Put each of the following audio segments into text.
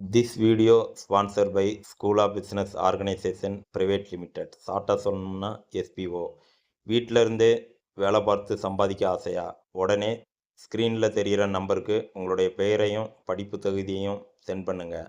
This video sponsor by school of business organisation private limited ஷார்ட்டாக சொல்லணும்னா SPO வீட்டில் இருந்தே வேலை பார்த்து சம்பாதிக்க ஆசையா? உடனே ஸ்க்ரீனில் தெரிகிற நம்பருக்கு உங்களுடைய பெயரையும் படிப்பு தகுதியையும் சென்ட் பண்ணுங்கள்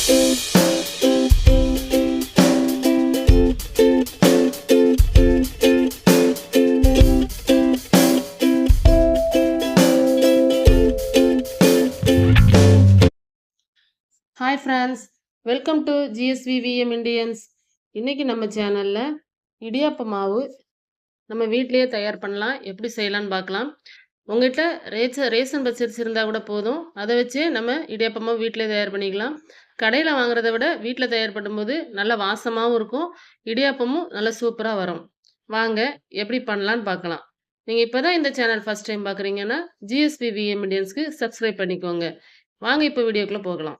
Hi friends welcome to GSV VM Indians இன்றைக்கி நம்ம சேனலில் இடியாப்ப மாவு நம்ம வீட்லேயே தயார் பண்ணலாம். எப்படி செய்யலாம்னு பார்க்கலாம். உங்கள்கிட்ட ரேச்ச ரேஷன் பச்சரிசி இருந்தால் கூட போதும். அதை வச்சே நம்ம இடியாப்பமாக வீட்டிலே தயார் பண்ணிக்கலாம். கடையில் வாங்குறத விட வீட்டில் தயார் பண்ணும்போது நல்ல வாசமாகவும் இருக்கும். இடியாப்பமும் நல்லா சூப்பராக வரும். வாங்க எப்படி பண்ணலான்னு பார்க்கலாம். நீங்கள் இப்போ தான் இந்த சேனல் ஃபஸ்ட் டைம் பார்க்குறீங்கன்னா ஜிஎஸ்பி விஎம் இண்டியன்ஸ்க்கு சப்ஸ்கிரைப் பண்ணிக்கோங்க. வாங்க இப்போ வீடியோக்குள்ளே போகலாம்.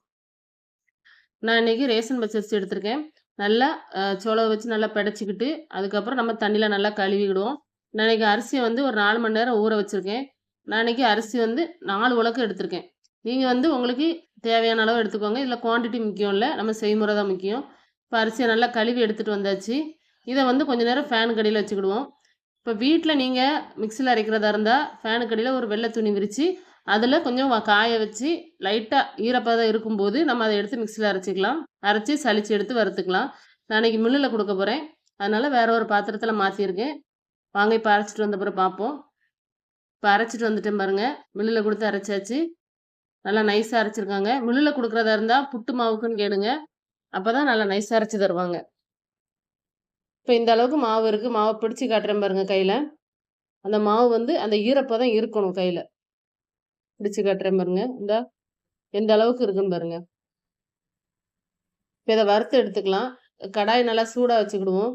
நான் இன்றைக்கி ரேஷன் பச்சரிசி எடுத்திருக்கேன். நல்லா சோளம் வச்சு நல்லா பிடைச்சிக்கிட்டு அதுக்கப்புறம் நம்ம தண்ணியில் நல்லா கழுவிக்கிடுவோம் நான் இன்றைக்கி அரிசியை வந்து ஒரு நாலு மணி நேரம் ஊற வச்சுருக்கேன். நான் இன்றைக்கி அரிசி வந்து நாலு உலக்கு எடுத்திருக்கேன். நீங்கள் வந்து உங்களுக்கு தேவையான அளவு எடுத்துக்கோங்க. இதில் குவான்டிட்டி முக்கியம் இல்லை. நம்ம செய்முறை தான் முக்கியம். இப்போ அரிசியை நல்லா கழுவி எடுத்துகிட்டு வந்தாச்சு. இதை வந்து கொஞ்ச நேரம் ஃபேன் கடியில் வச்சுக்கிடுவோம். இப்போ வீட்டில் நீங்கள் மிக்சியில் அரைக்கிறதா இருந்தால் ஃபேனு கடியில் ஒரு வெள்ளை துணி விரித்து அதில் கொஞ்சம் காய வச்சு லைட்டாக ஈரப்பதம் இருக்கும்போது நம்ம அதை எடுத்து மிக்சியில் அரைச்சிக்கலாம். அரைச்சி சளிச்சு எடுத்து வறுத்துக்கலாம். நான் இன்றைக்கி மில்லில் கொடுக்க போகிறேன் அதனால் வேறு ஒரு பாத்திரத்தில் மாற்றிருக்கேன் வாங்க இப்போ அரைச்சிட்டு வந்த பிறகு பார்ப்போம். இப்போ அரைச்சிட்டு வந்துட்டேன் பாருங்க. மில்லில் கொடுத்து அரைச்சாச்சு. நல்லா நைஸாக அரைச்சிருக்காங்க. மில்லில் கொடுக்குறதா இருந்தால் புட்டு மாவுக்குன்னு கேளுங்க. அப்போ தான் நல்லா நைஸாக அரைச்சி தருவாங்க. இப்போ இந்த அளவுக்கு மாவு இருக்குது மாவை பிடிச்சி காட்டுறேன் பாருங்க கையில். அந்த மாவு வந்து அந்த ஈரப்பதம் இருக்கணும் கையில். பிடிச்சி காட்டுறேன் பாருங்க. இந்த எந்த அளவுக்கு இருக்குன்னு பாருங்க. இப்போ இதை வறுத்து எடுத்துக்கலாம். கடாய் நல்லா சூடாக வச்சுக்கிடுவோம்.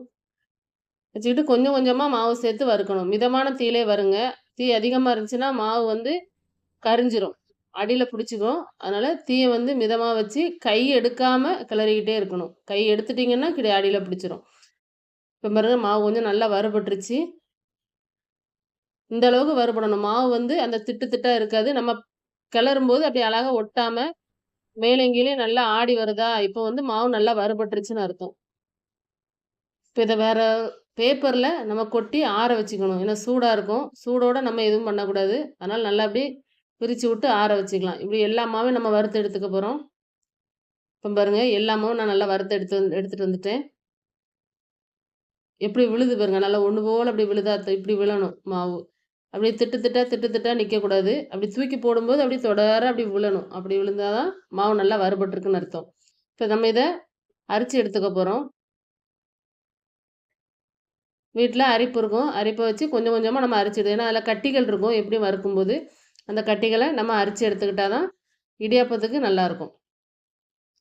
வச்சுக்கிட்டு கொஞ்சம் கொஞ்சமாக மாவு சேர்த்து வறுக்கணும். மிதமான தீயிலே வருங்க. தீ அதிகமாக இருந்துச்சுன்னா மாவு வந்து கரிஞ்சிரும். அடியில் பிடிச்சிக்கும். அதனால் தீயை வந்து மிதமாக வச்சு கை எடுக்காமல் கிளறிக்கிட்டே இருக்கணும். கை எடுத்துட்டிங்கன்னா கிடையாது அடியில் பிடிச்சிரும். இப்போ பாருங்க மாவு கொஞ்சம் நல்லா வறுபட்டுருச்சு. இந்த அளவுக்கு வறுபடணும். மாவு வந்து அந்த திட்டு திட்டாக இருக்காது. நம்ம கிளறும் போது அப்படி அழகா ஒட்டாமல் மேலே கீழே நல்லா ஆடி வருதா? இப்போ வந்து மாவு நல்லா வறுபட்டுருச்சுன்னு அர்த்தம். இப்போ இதை வேற பேப்பரில் நம்ம கொட்டி ஆற வச்சுக்கணும். ஏன்னா சூடாக இருக்கும். சூடோடு நம்ம எதுவும் பண்ணக்கூடாது. அதனால் நல்லா அப்படியே பிரித்து விட்டு ஆற வச்சுக்கலாம். இப்படி எல்லா நம்ம வறுத்து எடுத்துக்க போகிறோம் இப்போ பாருங்கள் எல்லா மாவும் நான் நல்லா வறுத்து எடுத்து எடுத்துகிட்டு வந்துட்டேன். எப்படி விழுது பாருங்க. நல்லா ஒன்று போல் அப்படி விழுதா இப்படி விழணும் மாவு. அப்படியே திட்டு திட்டா திட்டு திட்டா நிற்கக்கூடாது அப்படி தூக்கி போடும்போது அப்படி தொடர அப்படி விழணும். அப்படி விழுந்தாதான் மாவு நல்லா வறுபட்டுருக்குன்னு அர்த்தம். இப்போ நம்ம இதை அரிச்சு எடுத்துக்க போகிறோம் வீட்டில் அரிப்பு இருக்கும். அரிப்பை வச்சு கொஞ்சம் கொஞ்சமாக நம்ம அரிச்சிடுது ஏன்னா அதில் கட்டிகள் இருக்கும். எப்படி வறுக்கும்போது அந்த கட்டிகளை நம்ம அரிச்சு எடுத்துக்கிட்டால் தான் இடியாப்பத்துக்கு நல்லாயிருக்கும்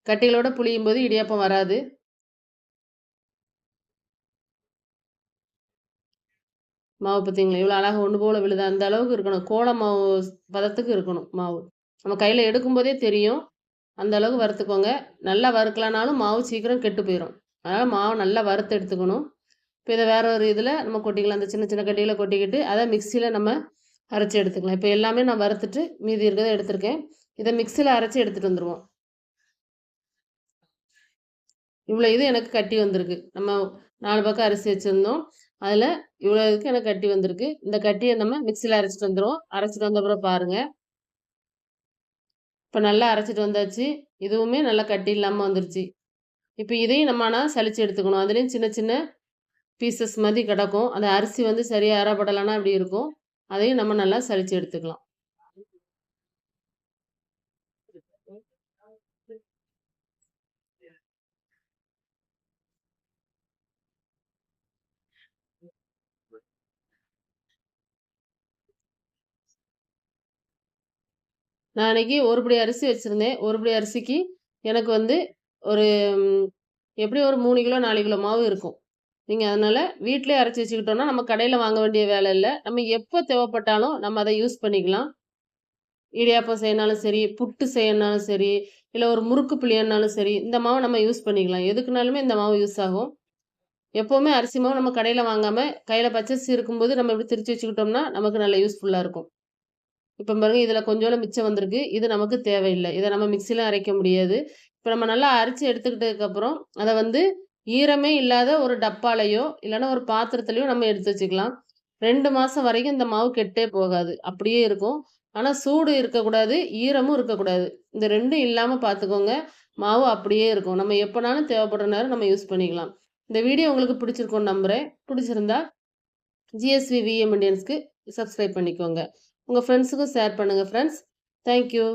கட்டிகளோட புளியும் போது இடியாப்பம் வராது. மாவு பார்த்தீங்களா இவ்வளோ அழகாக ஒன்று போல் விழுது. அந்த அளவுக்கு இருக்கணும். கோல மாவு பதத்துக்கு இருக்கணும் மாவு. நம்ம கையில் எடுக்கும்போதே தெரியும். அந்த அளவுக்கு வறுத்துக்கோங்க. நல்லா வறுக்கலனாலும் மாவு சீக்கிரம் கெட்டு போயிடும் அதனால் மாவு நல்லா வறுத்து எடுத்துக்கணும். இப்போ இதை வேற ஒரு இதில் நம்ம கொட்டிக்கலாம். அந்த சின்ன சின்ன கட்டிகளை கொட்டிக்கிட்டு அதை மிக்சியில் நம்ம அரைச்சி எடுத்துக்கலாம். இப்போ எல்லாமே நான் வறுத்துட்டு மீதி இருக்கிறத எடுத்திருக்கேன். இதை மிக்சியில் அரைச்சி எடுத்துகிட்டு வந்துடுவோம் இவ்வளோ இது எனக்கு கட்டி வந்திருக்கு. நம்ம நாலு பக்கம் அரிசி வச்சுருந்தோம். அதில் இவ்வளோ இதுக்கு எனக்கு கட்டி வந்திருக்கு. இந்த கட்டியை நம்ம மிக்சியில் அரைச்சிட்டு வந்துடுவோம் அரைச்சிட்டு வந்த அப்புறம் பாருங்கள் இப்போ நல்லா அரைச்சிட்டு வந்தாச்சு. இதுவுமே நல்லா கட்டி இல்லாமல் வந்துருச்சு. இப்போ இதையும் நம்ம ஆனால் சளிச்சு எடுத்துக்கணும். அதுலேயும் சின்ன சின்ன பீசஸ் மாதிரி கிடக்கும். அந்த அரிசி வந்து சரியாக அறப்படலைன்னா அப்படி இருக்கும்? அதையும் நம்ம நல்லா சலிச்சு எடுத்துக்கலாம். நான் அன்னைக்கு ஒருபடி அரிசி வச்சுருந்தேன். ஒருபடி அரிசிக்கு எனக்கு வந்து ஒரு எப்படி எப்படியும் ஒரு மூணு கிலோ நாலு கிலோ மாவு இருக்கும். நீங்கள் அதனால் வீட்டிலே அரைச்சி வச்சுக்கிட்டோம்னா நம்ம கடையில் வாங்க வேண்டிய வேலை இல்லை. நம்ம எப்போ தேவைப்பட்டாலும் நம்ம அதை யூஸ் பண்ணிக்கலாம். இடியாப்பம் செய்யனாலும் சரி புட்டு செய்யணுனாலும் சரி இல்லை ஒரு முறுக்கு புளியனாலும் சரி இந்த மாவை நம்ம யூஸ் பண்ணிக்கலாம். எதுக்குனாலுமே இந்த மாவு யூஸ் ஆகும். எப்போவுமே அரிசி மாவு நம்ம கடையில் வாங்காமல் கையில் பச்சரிசி இருக்கும்போது நம்ம இப்படி திரிச்சு வச்சுக்கிட்டோம்னா நமக்கு நல்ல யூஸ்ஃபுல்லாக இருக்கும். இப்போ பாருங்க இதில் கொஞ்சோண்டு மிச்சம் வந்திருக்கு. இது நமக்கு தேவையில்லை. இதை நம்ம மிக்சியில் அரைக்க முடியாது. இப்போ நம்ம நல்லா அரைச்சி எடுத்துக்கிட்டதுக்கப்புறம் அதை வந்து ஈரமே இல்லாத ஒரு டப்பாலையோ இல்லைன்னா ஒரு பாத்திரத்துலையோ நம்ம எடுத்து வச்சுக்கலாம். ரெண்டு மாதம் வரைக்கும் இந்த மாவு கெட்டே போகாது. அப்படியே இருக்கும். ஆனால் சூடு இருக்கக்கூடாது ஈரமும் இருக்கக்கூடாது. இந்த ரெண்டும் இல்லாமல் பார்த்துக்கோங்க மாவு அப்படியே இருக்கும். நம்ம எப்போனாலும் தேவைப்படுற நேரம் நம்ம யூஸ் பண்ணிக்கலாம். இந்த வீடியோ உங்களுக்கு பிடிச்சிருக்கும்னு நம்புகிறேன் பிடிச்சிருந்தா ஜிஎஸ்வி விஎம் இண்டியன்ஸ்க்கு சப்ஸ்கிரைப் பண்ணிக்கோங்க. உங்கள் ஃப்ரெண்ட்ஸுக்கும் ஷேர் பண்ணுங்கள் ஃப்ரெண்ட்ஸ் தேங்க்யூ